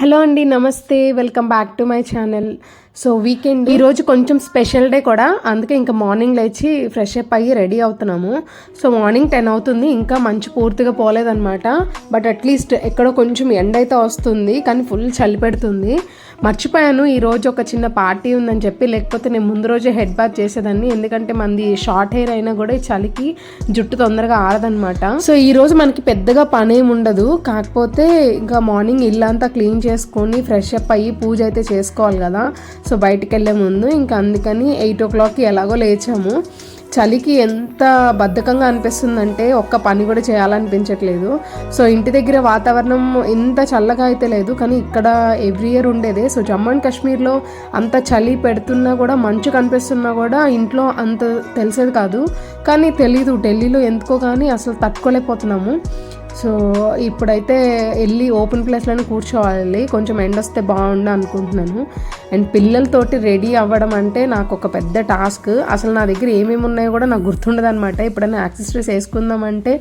Hello అండి నమస్తే. Welcome back to my channel so weekend ఈరోజు కొంచెం స్పెషల్ డే కూడా. అందుకే ఇంకా మార్నింగ్ లేచి ఫ్రెష్ అప్ అయ్యి రెడీ అవుతున్నాము. సో మార్నింగ్ టెన్ అవుతుంది. ఇంకా మంచి పూర్తిగా పోలేదన్నమాట. బట్ అట్లీస్ట్ ఎక్కడో కొంచెం ఎండ అయితే వస్తుంది. కానీ ఫుల్ చలి పెడుతుంది. మర్చిపోయాను ఈరోజు ఒక చిన్న పార్టీ ఉందని చెప్పి లేకపోతే నేను ముందు రోజే హెడ్ బాత్ చేసేదాన్ని. ఎందుకంటే మంది షార్ట్ హెయిర్ అయినా కూడా ఈ చలికి జుట్టు తొందరగా ఆరదనమాట సో ఈరోజు మనకి పెద్దగా పని ఏమి ఉండదు. కాకపోతే ఇంకా మార్నింగ్ ఇల్లంతా క్లీన్ చేసుకొని ఫ్రెష్ అప్ అయ్యి పూజ అయితే చేసుకోవాలి కదా. సో బయటికి వెళ్ళే ముందు ఇంకా అందుకని ఎయిట్ ఓ క్లాక్కి ఎలాగో లేచాము. చలికి ఎంత బద్ధకంగా అనిపిస్తుందంటే ఒక్క పని కూడా చేయాలనిపించట్లేదు. సో ఇంటి దగ్గర వాతావరణం ఇంత చల్లగా అయితే లేదు. కానీ ఇక్కడ ఎవ్రీ ఇయర్ ఉండేదే. సో జమ్మూ అండ్ కాశ్మీర్లో అంత చలి పెడుతున్నా కూడా మంచు కనిపిస్తున్నా కూడా ఇంట్లో అంత తెలిసేది కాదు. కానీ తెలీదు ఢిల్లీలో ఎందుకో కానీ అసలు తట్టుకోలేకపోతున్నాము. సో ఇప్పుడైతే వెళ్ళి ఓపెన్ ప్లేస్లోనే కూర్చోవాలి. కొంచెం ఎండ వస్తే బాగుండు అనుకుంటున్నాను. అండ్ పిల్లలతోటి రెడీ అవ్వడం అంటే నాకు ఒక పెద్ద టాస్క్. అసలు నా దగ్గర ఏమేమి ఉన్నాయో కూడా నాకు గుర్తుండదు అనమాట ఎప్పుడైనా యాక్సెసరీస్ వేసుకుందామంటే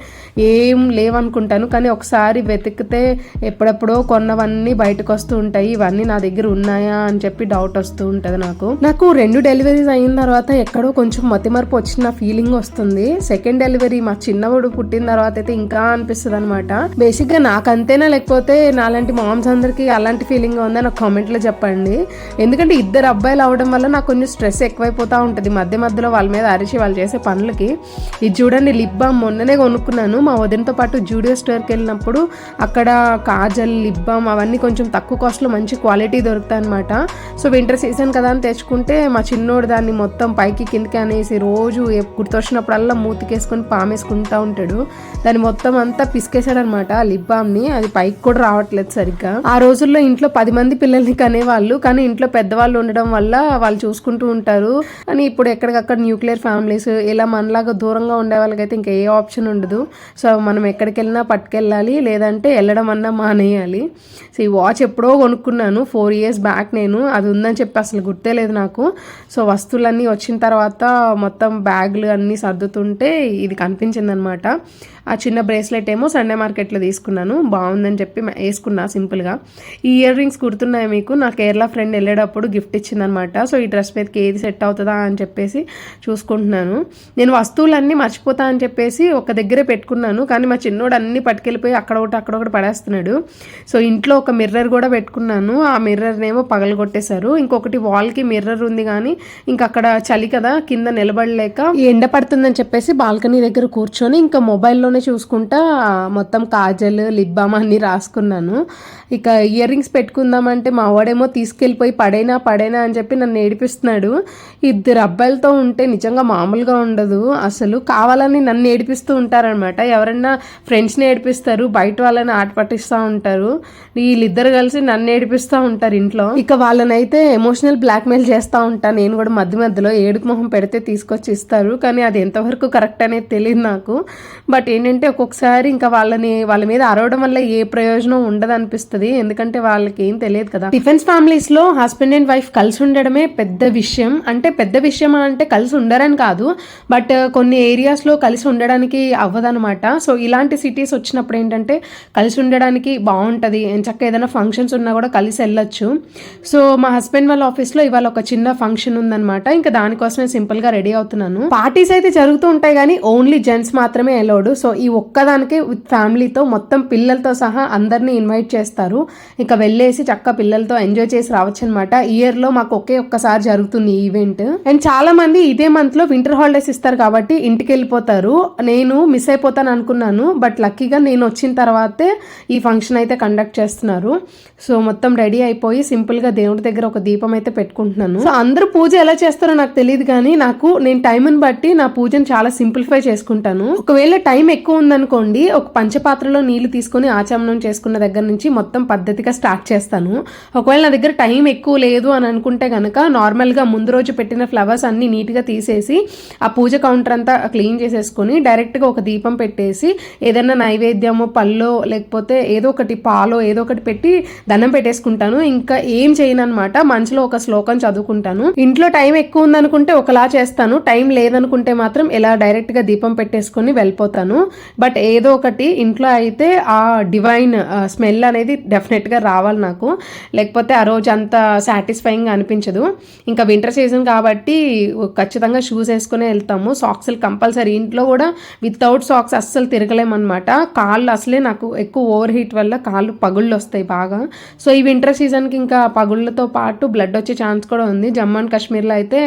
ఏం లేవనుకుంటాను. కానీ ఒకసారి వెతికితే ఎప్పుడెప్పుడో కొన్నవన్నీ బయటకు వస్తూ ఉంటాయి. ఇవన్నీ నా దగ్గర ఉన్నాయా అని చెప్పి డౌట్ వస్తూ ఉంటుంది నాకు. నాకు రెండు డెలివరీస్ అయిన తర్వాత ఎక్కడో కొంచెం మతిమరపు వచ్చిన ఫీలింగ్ వస్తుంది. సెకండ్ డెలివరీ మా చిన్నవాడు పుట్టిన తర్వాత అయితే ఇంకా అనిపిస్తుంది అనమాట బేసిక్గా నాకు అంతేనా లేకపోతే నాలాంటి మామ్స్ అందరికీ అలాంటి ఫీలింగ్ ఉందని నాకు కామెంట్లో చెప్పండి. ఎందుకంటే ఇద్దరు అబ్బాయిలు అవడం వల్ల నాకు కొంచెం స్ట్రెస్ ఎక్కువైపోతూ ఉంటుంది. మధ్య మధ్యలో వాళ్ళ మీద అరిచి వాళ్ళు చేసే పనులకి. ఇది చూడండి లిప్ బామ్ మొన్ననే కొనుక్కున్నాను. మా వదినతో పాటు జూడియో స్టోర్కి వెళ్ళినప్పుడు అక్కడ కాజల్ లిప్ బామ్ అవన్నీ కొంచెం తక్కువ కాస్ట్లో మంచి క్వాలిటీ దొరుకుతాయి అనమాట సో వింటర్ సీజన్ కదా అని తెచ్చుకుంటే మా చిన్నోడు దాన్ని మొత్తం పైకి కిందకి అనేసి రోజు గుర్తొచ్చినప్పుడల్లా మూతికేసుకొని పామేసుకుంటూ ఉంటాడు. దాన్ని మొత్తం అంతా పిసికేసాడు అనమాట లిప్ బామ్ని అది పైకి కూడా రావట్లేదు సరిగ్గా. ఆ రోజుల్లో ఇంట్లో పది మంది పిల్లల్ని కనేవాళ్ళు. కానీ ఇంట్లో పెద్దవాళ్ళు ఉండడం వల్ల వాళ్ళు చూసుకుంటూ ఉంటారు. కానీ ఇప్పుడు ఎక్కడికక్కడ న్యూక్లియర్ ఫ్యామిలీస్ ఇలా మనలాగా దూరంగా ఉండే వాళ్ళకైతే ఇంకా ఏ ఆప్షన్ ఉండదు. సో మనం ఎక్కడికి వెళ్ళినా పట్టుకెళ్ళాలి లేదంటే వెళ్ళడం అన్నా మానేయాలి. సో ఈ వాచ్ ఎప్పుడో కొనుక్కున్నాను ఫోర్ ఇయర్స్ బ్యాక్ నేను. అది ఉందని చెప్పి అసలు గుర్తే లేదు నాకు. సో వస్తువులన్నీ వచ్చిన తర్వాత మొత్తం బ్యాగులు అన్నీ సర్దుతుంటే ఇది కనిపించింది అనమాట ఆ చిన్న బ్రేస్లెట్ ఏమో సండే మార్కెట్లో తీసుకున్నాను. బాగుందని చెప్పి వేసుకున్నా సింపుల్గా ఈ ఇయర్ రింగ్స్ గుర్తున్నాయి మీకు? నా కేరళ ఫ్రెండ్ వెళ్ళేటప్పుడు గిఫ్ట్ ఇచ్చిందనమాట సో ఈ డ్రెస్ మీదకి ఏది సెట్ అవుతుందా అని చెప్పేసి చూసుకుంటున్నాను. నేను వస్తువులన్నీ మర్చిపోతా అని చెప్పేసి ఒక దగ్గరే పెట్టుకున్నాను. కానీ మా చిన్నోడు అన్నీ పట్టుకెళ్ళిపోయి అక్కడ ఒకటి అక్కడ ఒకటి పడేస్తున్నాడు. సో ఇంట్లో ఒక మిర్రర్ కూడా పెట్టుకున్నాను. ఆ మిర్రర్నేమో పగలగొట్టేశారు. ఇంకొకటి వాల్కి మిర్రర్ ఉంది కానీ ఇంకా అక్కడ చలి కదా కింద నిలబడలేక ఎండ పడుతుందని చెప్పేసి బాల్కనీ దగ్గర కూర్చొని ఇంకా మొబైల్లోనే చూసుకుంటా మొత్తం కాజల్ లిప్ బామ్ అన్ని రాసుకున్నాను. ఇక ఇయర్ రింగ్స్ పెట్టుకుందామంటే మా వాడేమో తీసుకెళ్ళిపోయి పడైనా పడైనా అని చెప్పి నన్ను ఏడిపిస్తున్నాడు. ఇద్దరు అబ్బాయిలతో ఉంటే నిజంగా మామూలుగా ఉండదు. అసలు కావాలని నన్ను ఏడిపిస్తూ ఉంటారనమాట ఎవరన్నా ఫ్రెండ్స్ని ఏడిపిస్తారు బయట వాళ్ళని ఆట పట్టిస్తూ ఉంటారు. వీళ్ళిద్దరు కలిసి నన్ను ఏడిపిస్తూ ఉంటారు ఇంట్లో. ఇక వాళ్ళనైతే ఎమోషనల్ బ్లాక్మెయిల్ చేస్తూ ఉంటాను నేను కూడా మధ్య మధ్యలో ఏడుపు మొహం పెడితే తీసుకొచ్చి ఇస్తారు. కానీ అది ఎంతవరకు కరెక్ట్ అనేది తెలియదు నాకు. బట్ ఏంటంటే ఒక్కొక్కసారి ఇంకా వాళ్ళని వాళ్ళ మీద అరవడం వల్ల ఏ ప్రయోజనం ఉండదు అనిపిస్తుంది ఎందుకంటే వాళ్ళకి ఏం తెలియదు కదా. డిఫెన్స్ ఫ్యామిలీస్లో హస్బెండ్ అండ్ వైఫ్ కలిసి ఉండడమే పెద్ద విషయం. అంటే పెద్ద విషయం అంటే కలిసి ఉండరని కాదు. బట్ కొన్ని ఏరియాస్లో కలిసి ఉండడానికి అవ్వదనమాట సో ఇలాంటి సిటీస్ వచ్చినప్పుడు ఏంటంటే కలిసి ఉండడానికి బాగుంటది. చక్క ఏదైనా ఫంక్షన్స్ ఉన్నా కూడా కలిసి వెళ్ళొచ్చు. సో మా హస్బెండ్ వాళ్ళ ఆఫీస్లో ఇవాళ ఒక చిన్న ఫంక్షన్ ఉందన్నమాట. ఇంకా దానికోసమే సింపుల్గా రెడీ అవుతున్నాను. పార్టీస్ అయితే జరుగుతూ ఉంటాయి కానీ ఓన్లీ జెంట్స్ మాత్రమే అలౌడ్ సో ఈ ఒక్కదానికే విత్ ఫ్యామిలీతో మొత్తం పిల్లలతో సహా అందరినీ ఇన్వైట్ చేస్తారు. ఇక వెళ్ళేసి చక్క పిల్లలతో ఎంజాయ్ చేసి రావచ్చు అనమాట ఇయర్లో మాకు ఒకే ఒక్కసారి జరుగుతుంది ఈ ఈవెంట్. అండ్ చాలా మంది ఇదే మంత్లో వింటర్ హాలిడేస్ ఇస్తారు కాబట్టి ఇంటికి వెళ్ళిపోతారు. నేను మిస్ అయిపోతాను అనుకున్నాను. బట్ లక్కీగా నేను వచ్చిన తర్వాతే ఈ ఫంక్షన్ అయితే కండక్ట్ చేస్తున్నారు. సో మొత్తం రెడీ అయిపోయి సింపుల్గా దేవుడి దగ్గర ఒక దీపం అయితే పెట్టుకుంటున్నాను. సో అందరూ పూజ ఎలా చేస్తారో నాకు తెలియదు కానీ నాకు నేను టైంని బట్టి నా పూజను చాలా సింప్లిఫై చేసుకుంటాను. ఒకవేళ టైం ఎక్కువ ఉందనుకోండి ఒక పంచపాత్రలో నీళ్ళు తీసుకొని ఆచమనం చేసుకున్న దగ్గర నుంచి మొత్తం పద్ధతిగా స్టార్ట్ చేస్తాను. ఒకవేళ నా దగ్గర టైం ఎక్కువ లేదు అని అనుకుంటే కనుక నార్మల్గా ముందు రోజు పెట్టిన ఫ్లవర్స్ అన్ని నీట్గా తీసేసి ఆ పూజ కౌంటర్ అంతా క్లీన్ చేసేసుకొని డైరెక్ట్గా ఒక దీపం పెట్టేసి ఏదైనా నైవేద్యము పళ్ళో లేకపోతే ఏదో ఒకటి పాలో ఏదో ఒకటి పెట్టి దండం పెట్టేసుకుంటాను. ఇంకా ఏం చేయను అనమాట మనసులో ఒక శ్లోకం చదువుకుంటాను. ఇంట్లో టైం ఎక్కువ ఉందనుకుంటే ఒకలా చేస్తాను టైం లేదనుకుంటే మాత్రం ఇలా డైరెక్ట్గా దీపం పెట్టేసుకొని వెళ్ళిపోతాను. బట్ ఏదో ఒకటి ఇంట్లో అయితే ఆ డివైన్ స్మెల్ అనేది డెఫినెట్గా రావాలి నాకు. లేకపోతే ఆ రోజు అంత సాటిస్ఫైయింగ్గా అనిపించదు. ఇంకా వింటర్ సీజన్ కాబట్టి ఖచ్చితంగా షూస్ వేసుకునే వెళ్తాము. సాక్స్లు కంపల్సరీ ఇంట్లో కూడా వితౌట్ సాక్స్ అస్సలు తిరగలేమన్నమాట కాళ్ళు అసలే నాకు ఎక్కువ ఓవర్ హీట్ వల్ల కాళ్ళు పగుళ్ళు వస్తాయి బాగా. సో ఈ వింటర్ సీజన్కి ఇంకా పగుళ్ళతో పాటు బ్లడ్ వచ్చే ఛాన్స్ కూడా ఉంది. జమ్మూ అండ్ కాశ్మీర్లో అయితే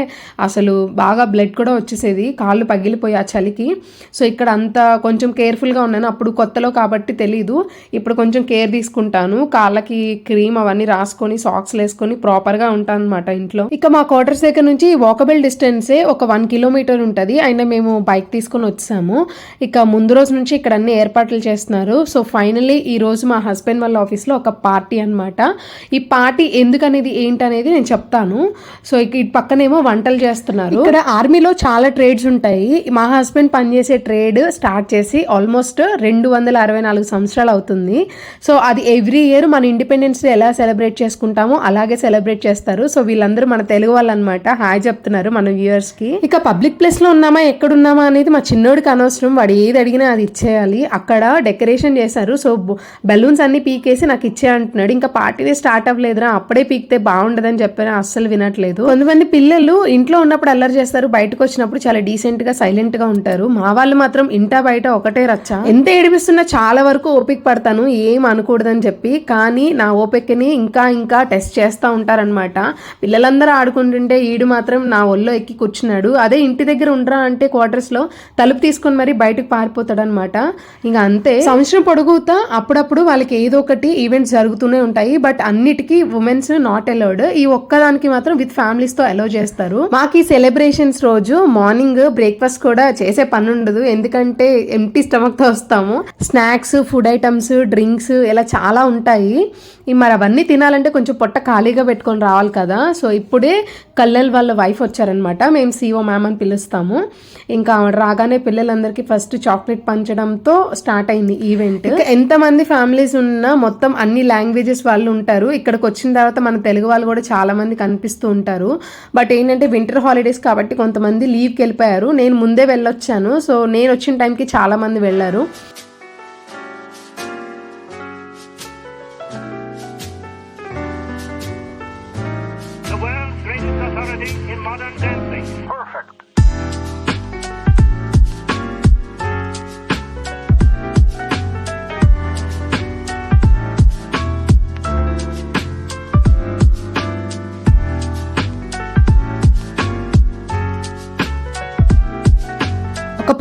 అసలు బాగా బ్లడ్ కూడా వచ్చేసేది. కాళ్ళు పగిలిపోయి ఆ చలికి. సో ఇక్కడ అంత కొంచెం కొంచెం కేర్ఫుల్గా ఉన్నాను. అప్పుడు కొత్తలో కాబట్టి తెలీదు. ఇప్పుడు కొంచెం కేర్ తీసుకుంటాను. కాళ్ళకి క్రీమ్ అవన్నీ రాసుకొని సాక్స్ వేసుకొని ప్రాపర్గా ఉంటాను అనమాట ఇంట్లో. ఇక మా క్వార్టర్స్ దగ్గర నుంచి వాకబుల్ డిస్టెన్సే ఒక వన్ కిలోమీటర్ ఉంటుంది. అయినా మేము బైక్ తీసుకొని వచ్చాము. ఇక ముందు రోజు నుంచి ఇక్కడ అన్ని ఏర్పాట్లు చేస్తున్నారు. సో ఫైనల్లీ ఈ రోజు మా హస్బెండ్ వాళ్ళ ఆఫీస్లో ఒక పార్టీ అన్నమాట. ఈ పార్టీ ఎందుకనేది ఏంటనేది నేను చెప్తాను. సో ఇక ఇటు పక్కనేమో వంటలు చేస్తున్నారు. ఇక్కడ ఆర్మీలో చాలా ట్రేడ్స్ ఉంటాయి. మా హస్బెండ్ పనిచేసే ట్రేడ్ స్టార్ట్ చేసి ఆల్మోస్ట్ రెండు వందల అరవై నాలుగు సంవత్సరాలు అవుతుంది. సో అది ఎవ్రీ ఇయర్ మన ఇండిపెండెన్స్ డే ఎలా సెలబ్రేట్ చేసుకుంటామో అలాగే సెలబ్రేట్ చేస్తారు. సో వీళ్ళందరూ మన తెలుగు వాళ్ళు అనమాట హాయ్ చెప్తున్నారు మన వ్యూయర్స్కి. ఇక పబ్లిక్ ప్లేస్లో ఉన్నామా ఎక్కడున్నామా అనేది మా చిన్నోడికి అనవసరం. వాడు ఏది అడిగినా అది ఇచ్చేయాలి. అక్కడ డెకరేషన్ చేశారు. సో బెలూన్స్ అన్ని పీకేసి నాకు ఇచ్చే అంటున్నాడు. ఇంకా పార్టీనే స్టార్ట్ అవ్వలేదురా అప్పుడే పీకితే బాగుండదని చెప్పారు అస్సలు వినట్లేదు. కొంతమంది పిల్లలు ఇంట్లో ఉన్నప్పుడు అల్లరి చేస్తారు. బయటకు వచ్చినప్పుడు చాలా డీసెంట్గా సైలెంట్గా ఉంటారు. మా వాళ్ళు మాత్రం ఇంటా బయట ఒకటే రచ్చ. ఎంత ఏడిపిస్తున్నా చాలా వరకు ఓపిక పడతాను ఏం అనకూడదని చెప్పి. కానీ నా ఓపికని ఇంకా ఇంకా టెస్ట్ చేస్తూ ఉంటారనమాట పిల్లలందరూ ఆడుకుంటుంటే ఈడు మాత్రం నా ఒళ్ళో ఎక్కి కూర్చున్నాడు. అదే ఇంటి దగ్గర ఉండరా అంటే క్వార్టర్స్లో తలుపు తీసుకొని మరి బయటకు పారిపోతాడనమాట ఇంకా అంతే. సంవత్సరం పొడుగుతా అప్పుడప్పుడు వాళ్ళకి ఏదో ఒకటి ఈవెంట్స్ జరుగుతూనే ఉంటాయి. బట్ అన్నిటికీ ఉమెన్స్ నాట్ అలౌడ్ ఈ ఒక్కదానికి మాత్రం విత్ ఫ్యామిలీస్తో అలౌ చేస్తారు. మాకు ఈ సెలబ్రేషన్స్ రోజు మార్నింగ్ బ్రేక్ఫాస్ట్ కూడా చేసే పని ఉండదు ఎందుకంటే ఎంటీ స్టమక్తో వస్తాము. స్నాక్స్ ఫుడ్ ఐటమ్స్ డ్రింక్స్ ఇలా చాలా ఉంటాయి. మరి అవన్నీ తినాలంటే కొంచెం పొట్ట ఖాళీగా పెట్టుకొని రావాలి కదా. సో ఇప్పుడే కల్లెల్ వాళ్ళ వైఫ్ వచ్చారనమాట. మేము సిఓ మ్యామ్ అని పిలుస్తాము. ఇంకా రాగానే పిల్లలందరికీ ఫస్ట్ చాక్లెట్ పంచడంతో స్టార్ట్ అయింది ఈవెంట్ ఎంతమంది ఫ్యామిలీస్ ఉన్నా మొత్తం అన్ని లాంగ్వేజెస్ వాళ్ళు ఉంటారు. ఇక్కడికి వచ్చిన తర్వాత మన తెలుగు వాళ్ళు కూడా చాలా మంది కనిపిస్తూ ఉంటారు. బట్ ఏంటంటే వింటర్ హాలిడేస్ కాబట్టి కొంతమంది లీవ్కి వెళ్ళిపోయారు. నేను ముందే వెళ్ళొచ్చాను. సో నేను వచ్చిన టైంకి చాలా చాలామంది వెళ్ళారు.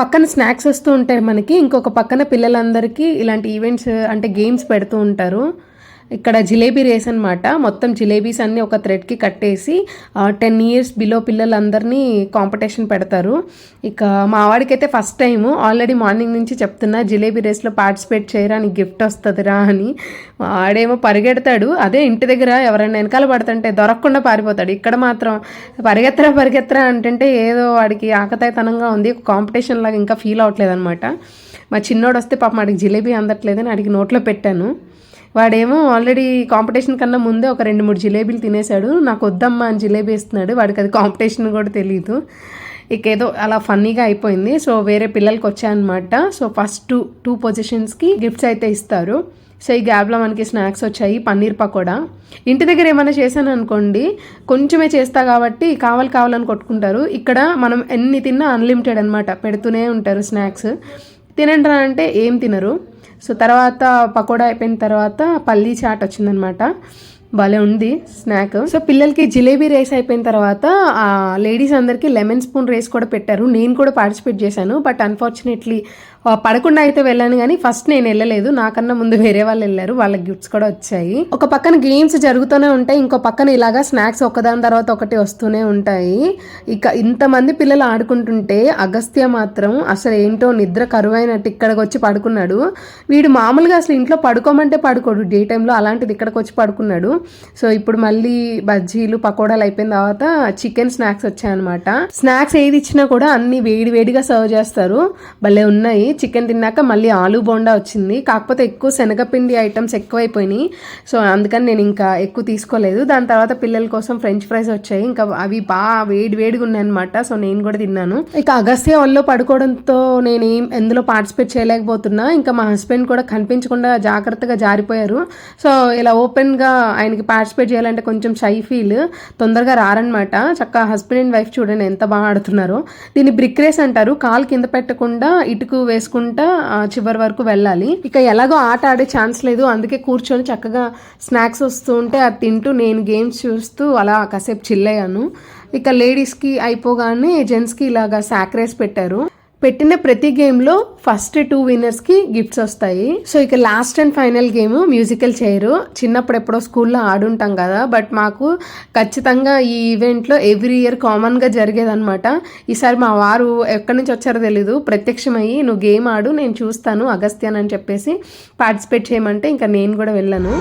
పక్కన స్నాక్స్ వస్తూ ఉంటాయి మనకి. ఇంకొక పక్కన పిల్లలందరికీ ఇలాంటి ఈవెంట్స్ అంటే గేమ్స్ పెడుతూ ఉంటారు. ఇక్కడ జిలేబీ రేస్ అనమాట మొత్తం జిలేబీస్ అన్నీ ఒక థ్రెడ్కి కట్టేసి టెన్ ఇయర్స్ బిలో పిల్లలందరినీ కాంపిటీషన్ పెడతారు. ఇక మా వాడికైతే ఫస్ట్ టైము ఆల్రెడీ మార్నింగ్ నుంచి చెప్తున్నా జిలేబీ రేస్లో పార్టిసిపేట్ చేయరా నీకు గిఫ్ట్ వస్తుందిరా అని. వాడేమో పరిగెడతాడు. అదే ఇంటి దగ్గర ఎవరైనా వెనకాల పడుతుంటే దొరకకుండా పారిపోతాడు. ఇక్కడ మాత్రం పరిగెత్తరా పరిగెత్తరా అంటుంటే ఏదో వాడికి ఆకతాయితనంగా ఉంది. కాంపిటీషన్ లాగా ఇంకా ఫీల్ అవ్వట్లేదు అనమాట మా చిన్నోడు వస్తే పాపం వాడికి జిలేబీ అందట్లేదని వాడికి నోట్లో పెట్టాను. వాడేమో ఆల్రెడీ కాంపిటీషన్ కన్నా ముందే ఒక రెండు మూడు జిలేబీలు తినేశాడు. నాకు వద్దమ్మా అని జిలేబీ ఇస్తున్నాడు వాడికి అది కాంపిటీషన్ కూడా తెలియదు ఇక ఏదో అలా ఫన్నీగా అయిపోయింది. సో వేరే పిల్లలకి వచ్చాయన్నమాట. సో ఫస్ట్ టూ టూ పొజిషన్స్కి గిఫ్ట్స్ అయితే ఇస్తారు. సో ఈ గ్యాప్లో మనకి స్నాక్స్ వచ్చాయి పన్నీర్ పకోడా. ఇంటి దగ్గర ఏమైనా చేశాను అనుకోండి కొంచెమే చేస్తా కాబట్టి కావాలి కావాలని కొట్టుకుంటారు. ఇక్కడ మనం ఎన్ని తిన్నా అన్లిమిటెడ్ అనమాట పెడుతూనే ఉంటారు స్నాక్స్. తినండి అంటే ఏం తినరు. సో తర్వాత పకోడా అయిపోయిన తర్వాత పల్లీ చాట్ వచ్చిందనమాట. భలే ఉంది స్నాక్. సో పిల్లలకి జిలేబీ రేస్ అయిపోయిన తర్వాత ఆ లేడీస్ అందరికీ లెమన్ స్పూన్ రేస్ కూడా పెట్టారు. నేను కూడా పార్టిసిపేట్ చేశాను బట్ అన్ఫార్చునేట్లీ పడకుండా అయితే వెళ్ళాను కానీ ఫస్ట్ నేను వెళ్ళలేదు. నాకన్నా ముందు వేరే వాళ్ళు వెళ్ళారు. వాళ్ళ గిఫ్ట్స్ కూడా వచ్చాయి. ఒక పక్కన గేమ్స్ జరుగుతూనే ఉంటాయి. ఇంకో పక్కన ఇలాగా స్నాక్స్ ఒకదాని తర్వాత ఒకటి వస్తూనే ఉంటాయి. ఇక ఇంతమంది పిల్లలు ఆడుకుంటుంటే అగస్త్య మాత్రం అసలు ఏంటో నిద్ర కరువైనట్టు ఇక్కడికి వచ్చి పడుకున్నాడు. వీడు మామూలుగా అసలు ఇంట్లో పడుకోమంటే పడుకోడు. డే టైంలో అలాంటిది ఇక్కడికి వచ్చి పడుకున్నాడు. సో ఇప్పుడు మళ్ళీ బజ్జీలు పకోడాలు అయిపోయిన తర్వాత చికెన్ స్నాక్స్ వచ్చాయన్నమాట. స్నాక్స్ ఏది ఇచ్చినా కూడా అన్ని వేడి వేడిగా సర్వ్ చేస్తారు. భలే ఉన్నాయి. చికెన్ తిన్నాక మళ్ళీ ఆలూ బోండా వచ్చింది. కాకపోతే ఎక్కువ శనగపిండి ఐటమ్స్ ఎక్కువైపోయినాయి. సో అందుకని నేను ఇంకా ఎక్కువ తీసుకోలేదు. దాని తర్వాత పిల్లల కోసం ఫ్రెంచ్ ఫ్రైస్ వచ్చాయి. ఇంకా అవి బాగా వేడి వేడిగా ఉన్నాయి అనమాట సో నేను కూడా తిన్నాను. ఇక అగస్త్య వాళ్ళు పడుకోవడంతో నేను ఏం ఎందులో పార్టిసిపేట్ చేయలేకపోతున్నా. ఇంకా మా హస్బెండ్ కూడా కనిపించకుండా జాగ్రత్తగా జారిపోయారు. సో ఇలా ఓపెన్గా ఆయనకి పార్టిసిపేట్ చేయాలంటే కొంచెం షై ఫీల్ తొందరగా రారనమాట చక్కగా హస్బెండ్ అండ్ వైఫ్ చూడండి ఎంత బాగా ఆడుతున్నారో. దీన్ని బ్రిక్ రేస్ అంటారు. కాలు కింద పెట్టకుండా ఇటుకు వేసి ఆ, చివరి వరకు వెళ్ళాలి. ఇక ఎలాగో ఆట ఆడే ఛాన్స్ లేదు. అందుకే కూర్చొని చక్కగా స్నాక్స్ వస్తూ ఉంటే అది తింటూ నేను గేమ్స్ చూస్తూ అలా కాసేపు చిల్లయ్యాను ఇక లేడీస్కి అయిపోగానే జెంట్స్కి ఇలాగా సాక్రేస్ పెట్టారు. పెట్టిన ప్రతి గేమ్లో ఫస్ట్ టూ విన్నర్స్కి గిఫ్ట్స్ వస్తాయి. సో ఇక last and final game musical chair. చిన్నప్పుడు ఎప్పుడో స్కూల్లో ఆడుంటాం కదా బట్ మాకు ఖచ్చితంగా ఈ ఈవెంట్లో ఎవ్రీ ఇయర్ కామన్గా జరిగేదనమాట ఈసారి మా వారు ఎక్కడి నుంచి వచ్చారో తెలీదు. ప్రత్యక్షమయ్యి నువ్వు గేమ్ ఆడు నేను చూస్తాను అగస్త్యాన్ అని చెప్పేసి పార్టిసిపేట్ చేయమంటే ఇంకా నేను కూడా వెళ్ళాను.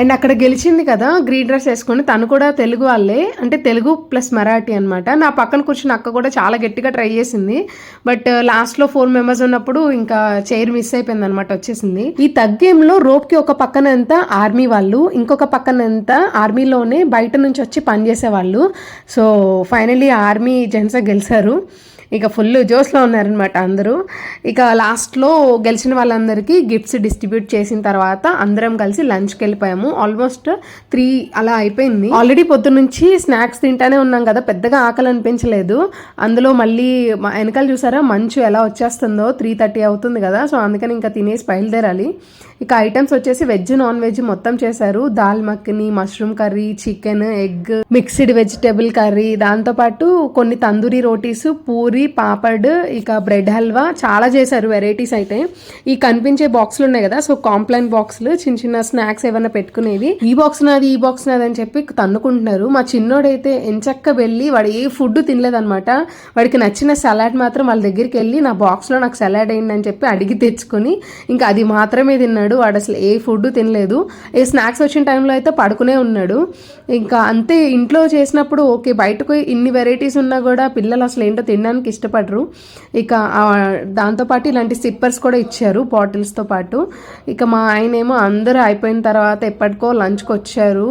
అండ్ అక్కడ గెలిచింది కదా గ్రీన్ డ్రెస్ వేసుకొని తను కూడా తెలుగు వాళ్ళే. అంటే తెలుగు ప్లస్ మరాఠీ అనమాట నా పక్కన కూర్చున్న అక్క కూడా చాలా గట్టిగా ట్రై చేసింది. బట్ uh, లాస్ట్లో ఫోర్ మెంబర్స్ ఉన్నప్పుడు ఇంకా చైర్ మిస్ అయిపోయింది అనమాట వచ్చేసింది. ఈ తగ్గేంలో రోప్కి ఒక పక్కన ఆర్మీ వాళ్ళు ఇంకొక పక్కన అంతా ఆర్మీలోనే బయట నుంచి వచ్చి పనిచేసే వాళ్ళు సో ఫైనలీ ఆర్మీ జెంట్స్ గెలిచారు. ఇక ఫుల్ జోస్లో ఉన్నారనమాట అందరూ. ఇక లాస్ట్లో గెలిచిన వాళ్ళందరికీ గిఫ్ట్స్ డిస్ట్రిబ్యూట్ చేసిన తర్వాత అందరం కలిసి లంచ్కి వెళ్ళిపోయాము. ఆల్మోస్ట్ త్రీ అలా అయిపోయింది. ఆల్రెడీ పొద్దు నుంచి స్నాక్స్ తింటానే ఉన్నాం కదా పెద్దగా ఆకలి అనిపించలేదు. అందులో మళ్ళీ వెనకాల చూసారా మంచు ఎలా వచ్చేస్తుందో త్రీ థర్టీ అవుతుంది కదా సో అందుకని ఇంకా తినేసి బయలుదేరాలి. ఇక ఐటమ్స్ వచ్చేసి వెజ్ నాన్ వెజ్ మొత్తం చేశారు. Dal makhani mushroom curry chicken egg mixed vegetable curry దాంతోపాటు కొన్ని తందూరి రోటీస్ పూరి పాపడ్ ఇక బ్రెడ్ హల్వా చాలా చేశారు వెరైటీస్ అయితే. ఈ కనిపించే బాక్సులు ఉన్నాయి కదా సో కాంప్లైన్ బాక్సులు చిన్న చిన్న స్నాక్స్ ఏమైనా పెట్టుకునేవి. ఈ బాక్స్ నాది ఈ బాక్స్ నాది అని చెప్పి తన్నుకుంటున్నారు. మా చిన్నోడైతే ఎంచక్క వెళ్ళి వాడు ఏ ఫుడ్ తినలేదనమాట వాడికి నచ్చిన సలాడ్ మాత్రం వాళ్ళ దగ్గరికి వెళ్ళి నా బాక్స్లో నాకు సలాడ్ అయింది అని చెప్పి అడిగి తెచ్చుకొని ఇంకా అది మాత్రమే తిన్నాడు. వాడు అసలు ఏ ఫుడ్ తినలేదు. ఏ స్నాక్స్ వచ్చిన టైంలో అయితే పడుకునే ఉన్నాడు. ఇంకా అంతే ఇంట్లో చేసినప్పుడు ఓకే బయటకు ఇన్ని వెరైటీస్ ఉన్నా కూడా పిల్లలు అసలు ఏంటో తినడానికి ఇష్టపడరు. ఇక దాంతోపాటు ఇలాంటి సిప్పర్స్ కూడా ఇచ్చారు బాటిల్స్తో పాటు. ఇక మా ఆయన ఏమో అందరూ అయిపోయిన తర్వాత ఎప్పటికో లంచ్కి వచ్చారు.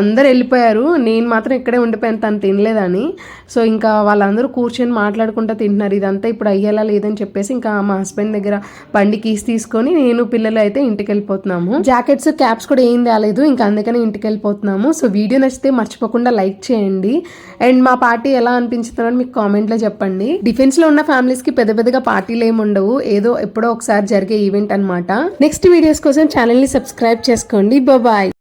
అందరు వెళ్ళిపోయారు. నేను మాత్రం ఇక్కడే ఉండిపోయాను. తను తినలేదని. సో ఇంకా వాళ్ళందరూ కూర్చొని మాట్లాడుకుంటూ తింటున్నారు. ఇదంతా ఇప్పుడు అయ్యేలా లేదని చెప్పేసి ఇంకా మా హస్బెండ్ దగ్గర బండి కీస్ తీసుకొని నేను పిల్లలు అయితే ఇంటికి వెళ్ళిపోతున్నాము. జాకెట్స్ క్యాప్స్ కూడా ఏం తేలేదు. ఇంకా అందుకని ఇంటికి వెళ్ళిపోతున్నాము. సో వీడియో నచ్చితే మర్చిపోకుండా లైక్ చేయండి. అండ్ మా పార్టీ ఎలా అనిపించుతుందని మీకు కామెంట్లో చెప్పండి. డిఫెన్స్లో ఉన్న ఫ్యామిలీస్కి పెద్ద పెద్దగా పార్టీలు ఏమి ఉండవు. ఏదో ఎప్పుడో ఒకసారి జరిగే ఈవెంట్ అన్నమాట. నెక్స్ట్ వీడియోస్ కోసం ఛానల్ని సబ్స్క్రైబ్ చేసుకోండి. బాయ్